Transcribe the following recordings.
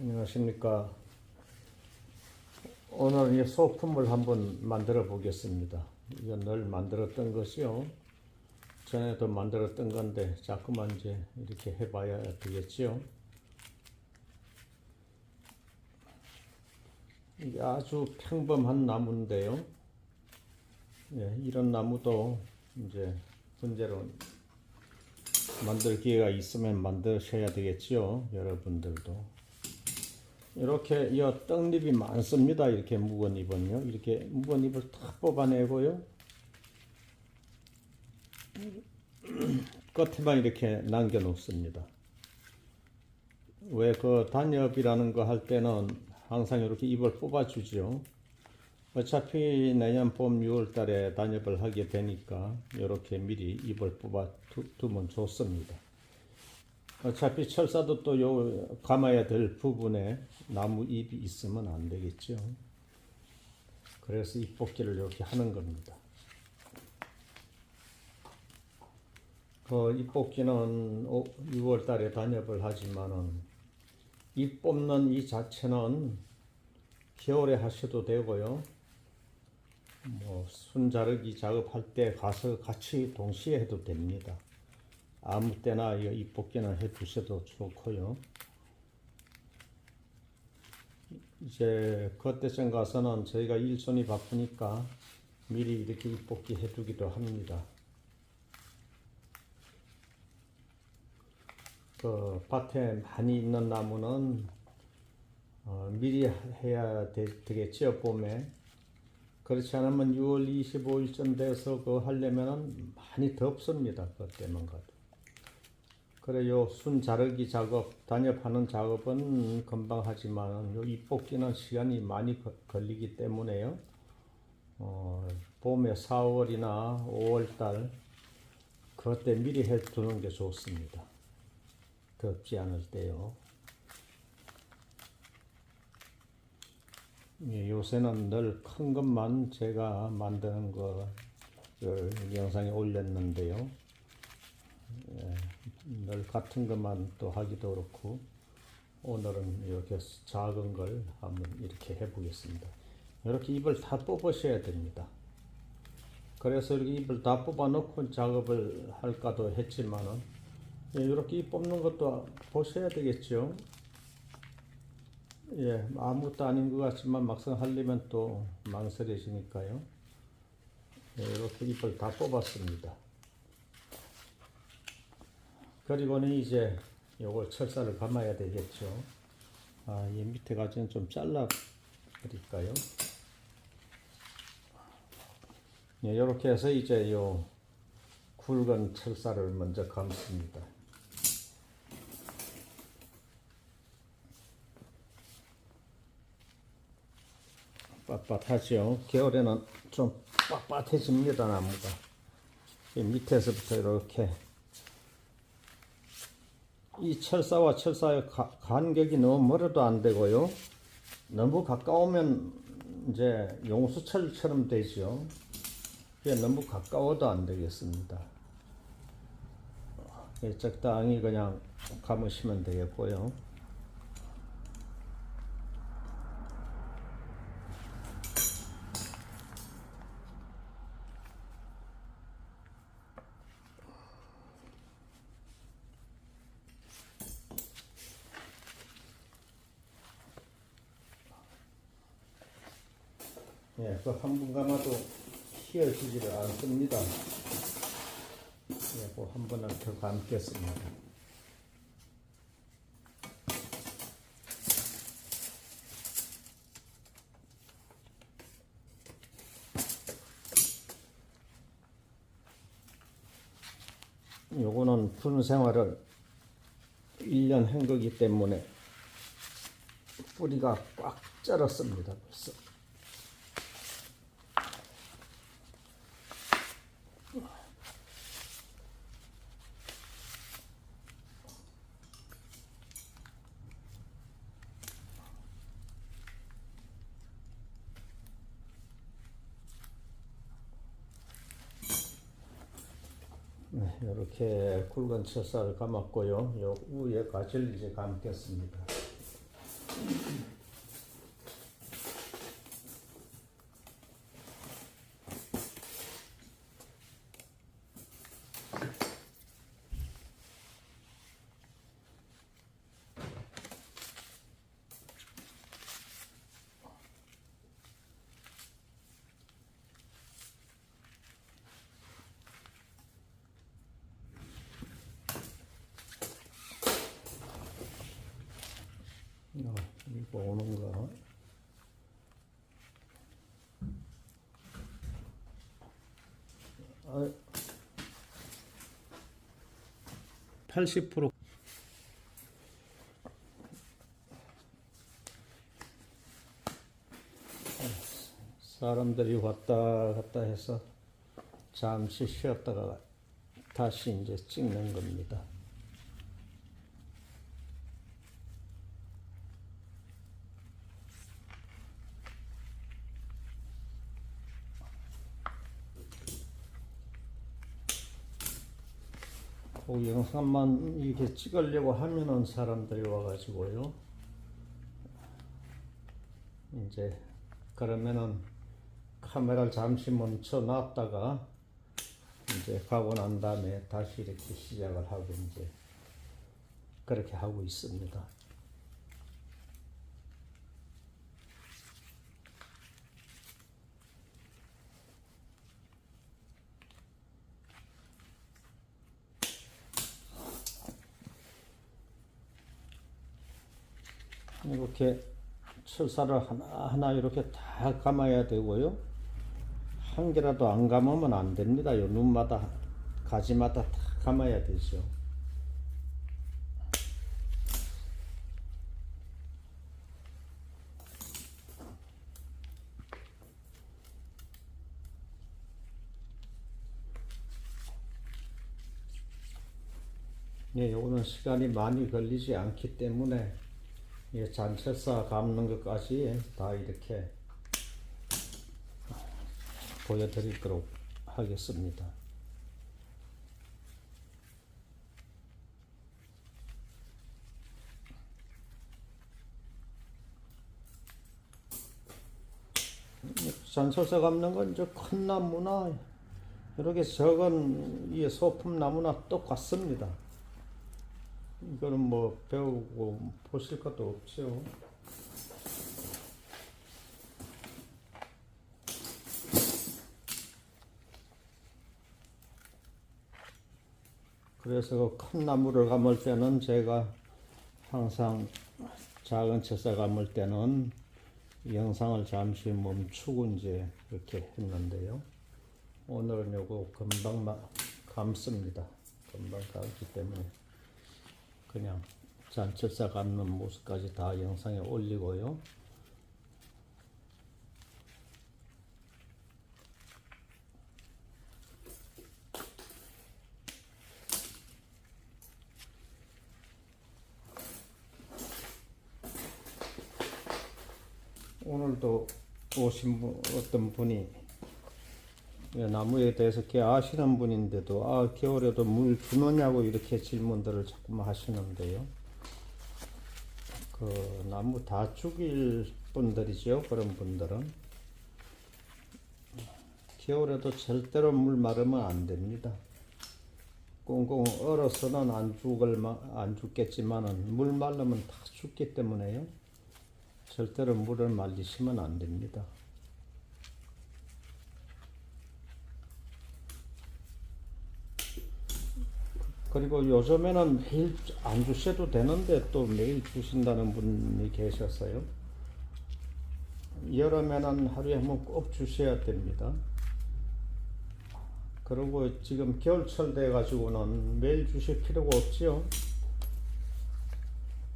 안녕하십니까. 오늘 이 소품을 한번 만들어 보겠습니다. 이건 늘 만들었던 것이요. 전에도 만들었던 건데 자꾸만 이제 이렇게 해봐야 되겠지요. 이게 아주 평범한 나무인데요. 예, 이런 나무도 이제 문제로 만들 기회가 있으면 만드셔야 되겠지요. 여러분들도. 이렇게 이 떡잎이 많습니다. 이렇게 묵은 잎은요. 이렇게 묵은 잎을 탁 뽑아내고요. 끝에만 이렇게 남겨 놓습니다. 왜 그 단엽이라는 거 할 때는 항상 이렇게 잎을 뽑아 주죠. 어차피 내년 봄 6월 달에 단엽을 하게 되니까 이렇게 미리 잎을 뽑아 두, 두면 좋습니다. 어차피 철사도 또 요 감아야 될 부분에 나무 잎이 있으면 안 되겠죠. 그래서 잎 뽑기를 이렇게 하는 겁니다. 그잎 뽑기는 6월 달에 단엽을 하지만은 잎 뽑는 이 자체는 겨울에 하셔도 되고요. 뭐 순자르기 작업할 때 가서 같이 동시에 해도 됩니다. 아무 때나 이 입볶이는 해 두셔도 좋고요. 이제 그때쯤 가서는 저희가 일손이 바쁘니까 미리 이렇게 입볶이 해 두기도 합니다. 그 밭에 많이 있는 나무는 어, 미리 해야 되, 되겠지요 봄에 그렇지 않으면 6월 25일쯤 돼서 그 하려면은 많이 덥습니다 그때만 가도 그래요 순 자르기 작업 단엽하는 작업은 금방 하지만 요 잎 뽑기는 시간이 많이 거, 걸리기 때문에요 어, 봄에 4월이나 5월달 그때 미리 해 두는 게 좋습니다 덥지 않을 때요. 예, 요새는 늘 큰 것만 제가 만드는 거를 영상에 올렸는데요. 예, 늘 같은 것만 또 하기도 그렇고 오늘은 이렇게 작은 걸 한번 이렇게 해보겠습니다. 이렇게 잎을 다 뽑으셔야 됩니다. 그래서 이렇게 잎을 다 뽑아 놓고 작업을 할까도 했지만은 예, 이렇게 뽑는 것도 보셔야 되겠죠. 예, 아무것도 아닌 것 같지만 막상 하려면 또 망설여지니까요. 예, 이렇게 잎을 다 뽑았습니다. 그리고는 이제 요걸 철사를 감아야 되겠죠. 아, 이 밑에 가지는 좀 잘라 드릴까요? 예, 이렇게 해서 이제 요 굵은 철사를 먼저 감습니다. 빳빳하죠. 겨울에는 좀 빳빳해집니다, 나무가. 이 밑에서부터 이렇게. 이 철사와 철사의 가, 간격이 너무 멀어도 안 되고요. 너무 가까우면 이제 용수철처럼 되죠. 너무 가까워도 안 되겠습니다. 적당히 그냥 감으시면 되겠고요. 예, 그한분 감아도 휘어지지를 않습니다. 예, 그한 번을 더 감겠습니다. 요거는 푸른 생활을 1년 한 거기 때문에 뿌리가 꽉 자랐습니다. 벌써. 네, 이렇게 굵은 철사를 감았고요. 요 위에 가지를 이제 감겠습니다. 어, 이거 오는가? 아, 80% 사람들이 왔다 갔다 해서 잠시 쉬었다가 다시 이제 찍는 겁니다. 그 영상만 이렇게 찍으려고 하면은 사람들이 와가지고요. 이제 그러면은 카메라를 잠시 멈춰 놨다가 이제 가고 난 다음에 다시 이렇게 시작을 하고 이제 그렇게 하고 있습니다. 이렇게 철사를 하나 이렇게 다 감아야 되고요. 한 개라도 안 감으면 안 됩니다. 요 눈마다 가지마다 다 감아야 되죠. 예, 요거는 시간이 많이 걸리지 않기 때문에 예, 잔철사 감는 것까지 다 이렇게 보여드리도록 하겠습니다. 잔철사 감는 건저큰 나무나 이렇게 적은 이 소품 나무나 똑같습니다. 이거는 뭐 배우고 보실 것도 없죠. 그래서 그큰 나무를 감을 때는 제가 항상 작은 채사 감을 때는 영상을 잠시 멈추고 이제 이렇게 했는데요. 오늘은 요거 금방 마- 감습니다. 금방 감기 때문에 그냥 잔철사 감는 모습까지 다 영상에 올리고요. 오늘도 오신 분, 어떤 분이 예, 나무에 대해서 꽤 아시는 분인데도 아 겨울에도 물 주느냐고 이렇게 질문들을 자꾸만 하시는데요. 그 나무 다 죽일 분들이죠. 그런 분들은 겨울에도 절대로 물 마르면 안 됩니다. 꽁꽁 얼어서는 안 죽을 마- 안 죽겠지만은 물 말르면 다 죽기 때문에요. 절대로 물을 말리시면 안 됩니다. 그리고 요즘에는 매일 안 주셔도 되는데 또 매일 주신다는 분이 계셨어요. 여름에는 하루에 한 번 꼭 주셔야 됩니다. 그리고 지금 겨울철 돼 가지고는 매일 주실 필요가 없지요.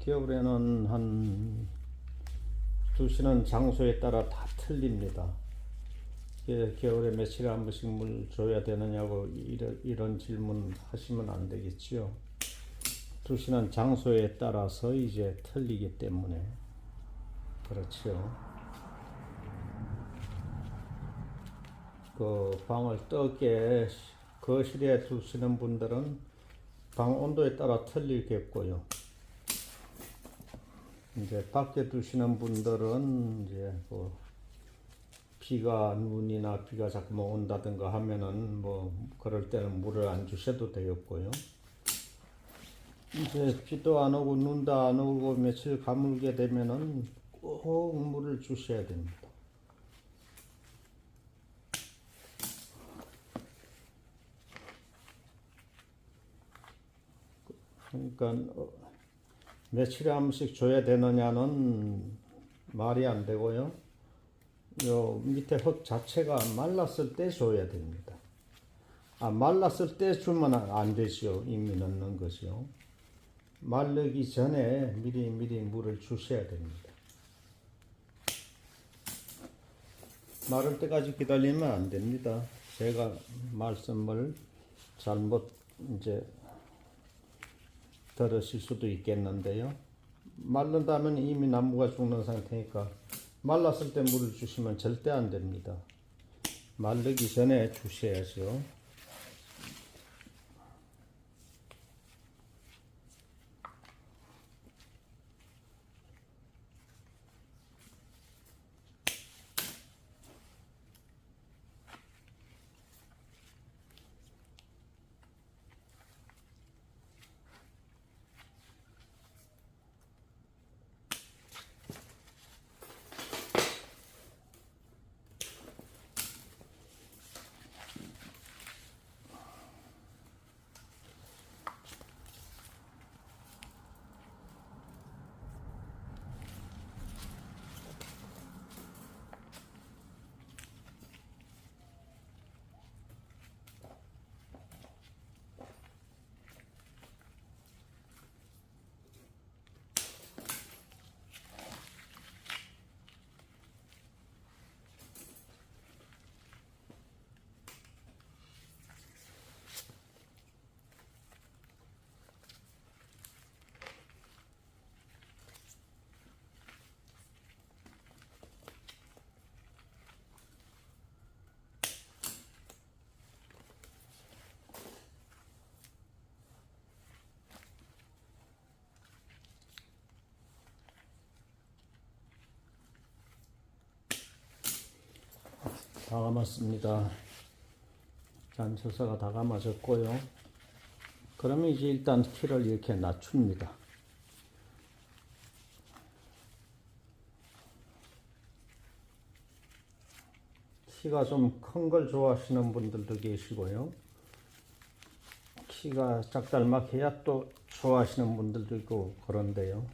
겨울에는 한 두시는 장소에 따라 다 틀립니다. 예, 겨울에 며칠에 한 번씩 물 줘야 되느냐고 이런, 이런 질문 하시면 안 되겠지요. 두시는 장소에 따라서 이제 틀리기 때문에 그렇죠. 그 방을 뜨게 거실에 두시는 분들은 방 온도에 따라 틀리겠고요. 이제 밖에 두시는 분들은 이제 뭐 비가 눈이나 비가 자꾸만 온다든가 하면은 뭐 그럴 때는 물을 안 주셔도 되겠고요. 이제 비도 안 오고 눈도 안 오고 며칠 가물게 되면은 꼭 물을 주셔야 됩니다. 그러니까 어, 며칠에 한 번씩 줘야 되느냐는 말이 안 되고요. 요 밑에 흙 자체가 말랐을 때 줘야 됩니다. 아 말랐을 때 주면 안 되죠. 이미 넣는 것이요. 마르기 전에 미리 미리 물을 주셔야 됩니다. 마를 때까지 기다리면 안 됩니다. 제가 말씀을 잘못 이제 들으실 수도 있겠는데요. 말른다면 이미 나무가 죽는 상태니까 말랐을 때 물을 주시면 절대 안 됩니다. 마르기 전에 주셔야죠. 다 감았습니다. 잔초사가 다 감아졌고요. 그러면 이제 일단 키를 이렇게 낮춥니다. 키가 좀 큰 걸 좋아하시는 분들도 계시고요. 키가 작달막해야 또 좋아하시는 분들도 있고 그런데요.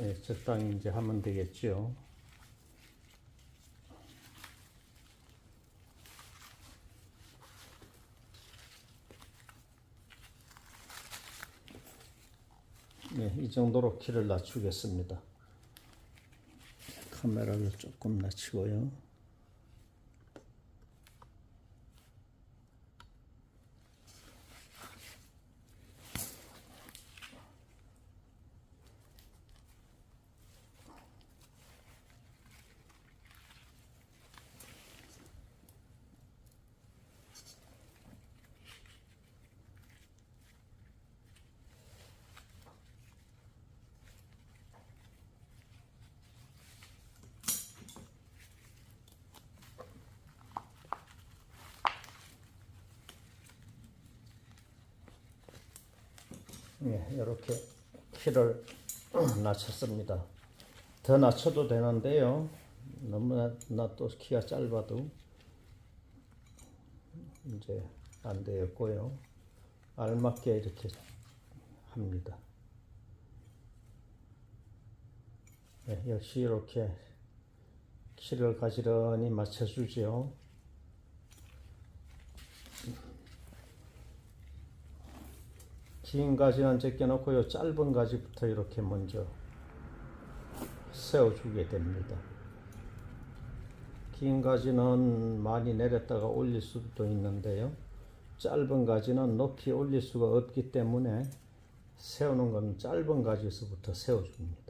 예, 적당히 이제 하면 되겠죠. 네, 이 정도로 키를 낮추겠습니다. 카메라를 조금 낮추고요. 예, 이렇게 키를 낮췄습니다. 더 낮춰도 되는데요. 너무나 또 키가 짧아도 이제 안 되었고요. 알맞게 이렇게 합니다. 예, 역시 이렇게 키를 가지런히 맞춰주죠. 긴 가지는 제껴놓고 요. 짧은 가지부터 이렇게 먼저 세워주게 됩니다. 긴 가지는 많이 내렸다가 올릴 수도 있는데요. 짧은 가지는 높이 올릴 수가 없기 때문에 세우는 건 짧은 가지에서부터 세워줍니다.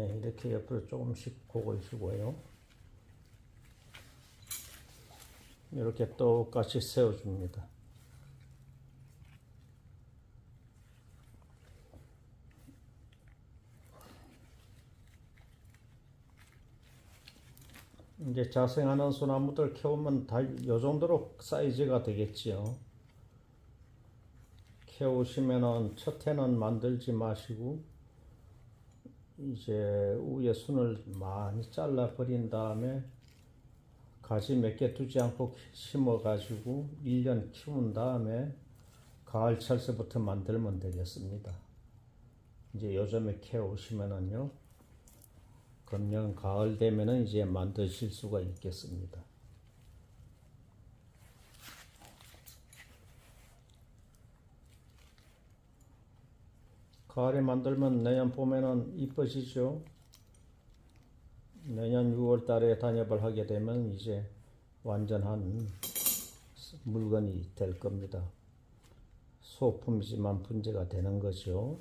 네, 이렇게 옆으로 조금씩 주고요. 이렇게 똑같이 세워줍니다. 이제 자생하는 소나무들 캐오면 다요 정도로 사이즈가 되겠지요. 캐오시면은 첫 해는 만들지 마시고 이제 위에 순을 많이 잘라 버린 다음에 가지 몇 개 두지 않고 심어 가지고 1년 키운 다음에 가을 철새부터 만들면 되겠습니다. 이제 요즘에 캐 오시면은요. 금년 가을 되면은 이제 만드실 수가 있겠습니다. 가을에 만들면 내년 봄에는 이뻐지죠. 내년 6월 달에 단엽을 하게 되면 이제 완전한 물건이 될 겁니다. 소품이지만 분재가 되는 거죠.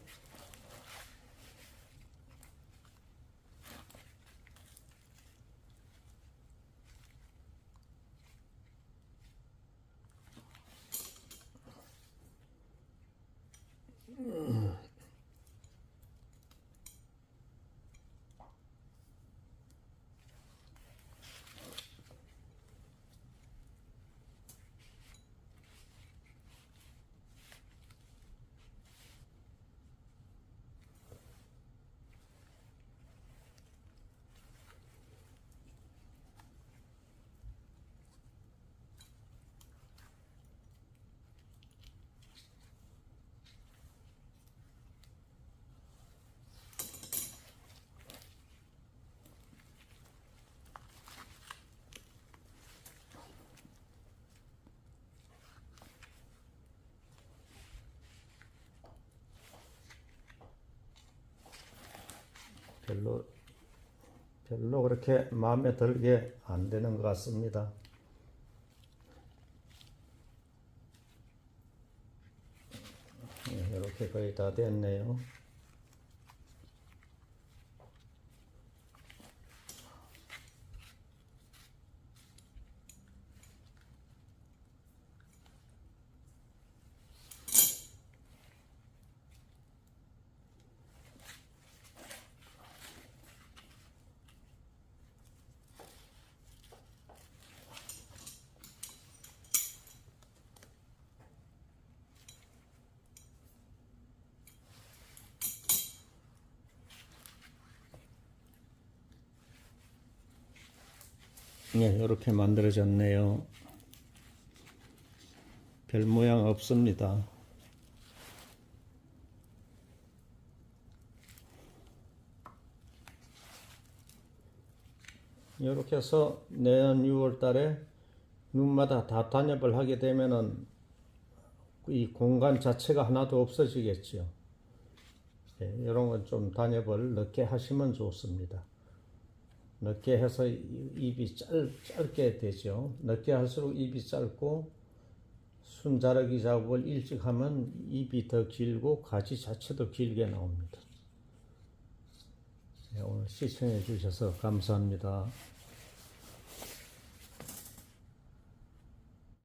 별로 별로 그렇게 마음에 들게 안 되는 것 같습니다. 네, 이렇게 거의 다 됐네요. 네, 이렇게 만들어졌네요. 별 모양 없습니다. 이렇게 해서 내년 6월 달에 눈마다 다 단엽을 하게 되면은 이 공간 자체가 하나도 없어지겠죠. 예, 이런 건 좀 단엽을 늦게 하시면 좋습니다. 늦게 해서 이- 입이 짧, 짧게 되죠. 늦게 할수록 입이 짧고 순자르기 작업을 일찍 하면 입이 더 길고 가지 자체도 길게 나옵니다. 네, 오늘 시청해 주셔서 감사합니다.